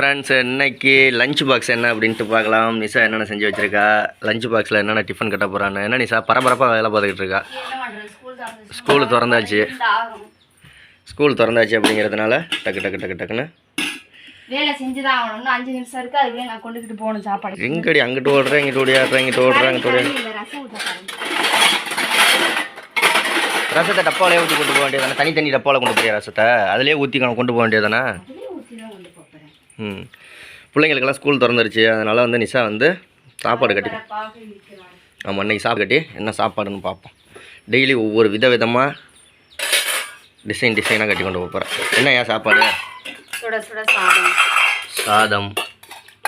Friends இன்னைக்கு lunch box என்ன அப்படின்ட்டு பார்க்கலாம். நிஷா என்னென்ன செஞ்சு வச்சிருக்கா? லஞ்ச் பாக்ஸில் என்னென்ன டிஃபன் கட்ட போகிறான்னு என்ன நிஷா? பரபரப்பாக வேலை பார்த்துக்கிட்டு இருக்கா? ஸ்கூல் திறந்துச்சு. ஸ்கூலு திறந்தாச்சு அப்படிங்கிறதுனால டக்கு டக்கு டக்கு டக்குன்னு. வேலை செஞ்சுதான் ஆகணும். இன்னும் அஞ்சு நிமிஷம் இருக்கு. அதுக்குள்ளே நான் கொண்டுக்கிட்டு போகணும் சாப்பாடு. எங்கடி அங்கிட்டு ஓடுறேன் இங்கிட்டு ஓடியாடுறேன் இங்கிட்டு ஓடுறேன் அங்கிட்டு ஓடியா. ரசத்தை டப்பாவிலே ஊற்றி கொண்டு போக வேண்டியதானே தனி தனி டப்பாவில் கொண்டு போறியா ரசத்தை? அதிலே ஊற்றி கொண்டு போக வேண்டியதானே அதுலயே ஊற்றி தான் கொண்டு போகிறேன் ம். பிள்ளைங்களுக்கெல்லாம் ஸ்கூல் திறந்துருச்சு. அதனால் வந்து நிஷா வந்து சாப்பாடு கட்டி நம்ம இன்னைக்கு சாப்பாடு கட்டி என்ன சாப்பாடுன்னு பார்ப்போம். டெய்லி ஒவ்வொரு வித விதமாக டிசைன் டிசைனாக கட்டி கொண்டு போகிறேன் என்ன ஏன் சாப்பாடு? சுட சுட சாதம். சாதம்.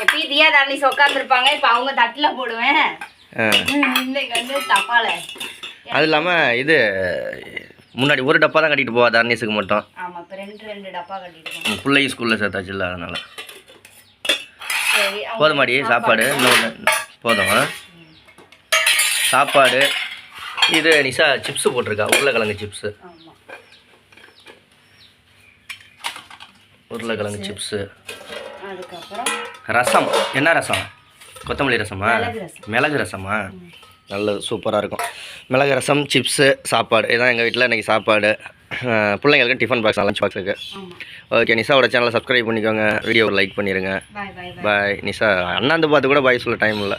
எப்பயும் தியா தானிஸ் உட்காந்துருப்பாங்க இப்போ அவங்க தட்டில் போடுவேன். ஆ. இன்னைக்கு வந்து தப்பால. அது இல்லாமல் இது முன்னாடி ஒரு டப்பா தான் கட்டிட்டு போவா தர்னீஸுக்கு மட்டும். ரெண்டு ரெண்டு டப்பா உம், பிள்ளையும் ஸ்கூலில் சேர்த்தாச்சு இல்லை அதனால். போதுமாடி சாப்பாடு இன்னொன்று போதும்? சாப்பாடு இது நிஷா சிப்ஸு போட்டிருக்கா உருளைக்கிழங்கு சிப்ஸு. உருளைக்கிழங்கு சிப்ஸு. ரசம் என்ன ரசம்? கொத்தமல்லி ரசமா? மிளகு ரசம். நல்லது சூப்பராக இருக்கும். மிளகு ரசம் சிப்ஸு சாப்பாடு இதான் எங்கள் வீட்டில் இன்றைக்கி சாப்பாடு. பிள்ளைங்களுக்கு டிஃபன் பாக்ஸ் லஞ்ச் பாக்ஸுக்கு ஆமா. ஓகே நிஷாவோட சேனலை சப்ஸ்கிரைப் பண்ணிக்கோங்க. வீடியோ லைக் பண்ணிடுங்க பாய் நிஷா அண்ணாந்து பார்த்து கூட பாய் சொல்ல டைம் இல்லை.